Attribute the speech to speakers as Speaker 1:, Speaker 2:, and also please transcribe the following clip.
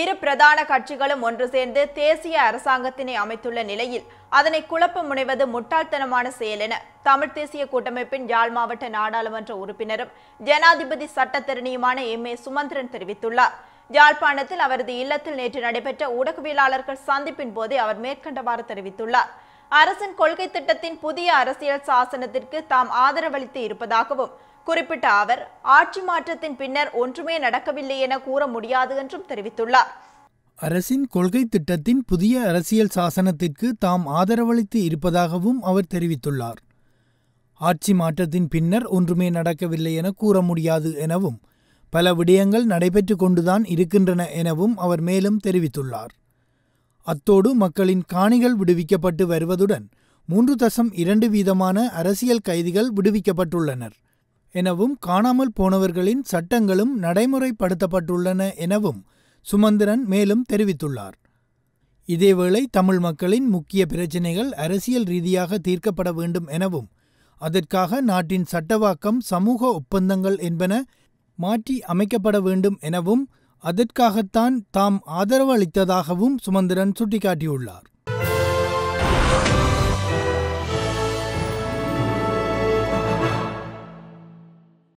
Speaker 1: இரு பிரதான கட்சிகளும் ஒன்று சேர்ந்து தேசிய அரசாங்கத்தினை அமைத்துள்ள நிலையில் அதனை குழப்ப முனைவது முட்டாள்தனமான செயல் என தமிழ் தேசிய கூட்டமைப்பின் யாழ் மாவட்ட நாடாளுமன்ற உறுப்பினரும் ஜனாதிபதி சட்டத்தரணியுமான எம் ஏ சுமந்திரன் தெரிவித்துள்ளார். யாழ்ப்பாணத்தில் அவரது இல்லத்தில் நேற்று நடைபெற்ற ஊடகவியலாளர்கள் சந்திப்பின் போதே அவர் மேற்கண்டவாறு தெரிவித்துள்ளார். அரசின் கொள்கை திட்டத்தின் புதிய அரசியல் சாசனத்திற்கு தாம் ஆதரவளித்து இருப்பதாகவும் குறிப்பிட்ட அவர் ஆட்சி மாற்றத்தின் பின்னர் ஒன்றுமே நடக்கவில்லை என கூற முடியாது என்றும் தெரிவித்துள்ளார்.
Speaker 2: அரசின் கொள்கை திட்டத்தின் புதிய அரசியல் சாசனத்திற்கு தாம் ஆதரவளித்து இருப்பதாகவும் அவர் தெரிவித்துள்ளார். ஆட்சி மாற்றத்தின் பின்னர் ஒன்றுமே நடக்கவில்லை என கூற முடியாது எனவும் பல விடயங்கள் நடைபெற்று கொண்டுதான் இருக்கின்றன எனவும் அவர் மேலும் தெரிவித்துள்ளார். அத்தோடு மக்களின் காணிகள் விடுவிக்கப்பட்டு வருவதுடன் மூன்று தசம் இரண்டு வீதமான அரசியல் கைதிகள் விடுவிக்கப்பட்டுள்ளனர். எனவும் காணாமல் போனவர்களின் சட்டங்களும் நடைமுறைப்படுத்தப்பட்டுள்ளன எனவும் சுமந்திரன் மேலும் தெரிவித்துள்ளார். இதேவேளை தமிழ் மக்களின் முக்கிய பிரச்சினைகள் அரசியல் ரீதியாக தீர்க்கப்பட வேண்டும் எனவும் அதற்காக நாட்டின் சட்டவாக்கம் சமூக ஒப்பந்தங்கள் என்பன மாற்றி அமைக்கப்பட வேண்டும் எனவும் அதற்காகத்தான் தாம் ஆதரவு அளித்ததாகவும் சுமந்திரன் சுட்டிக்காட்டியுள்ளார்.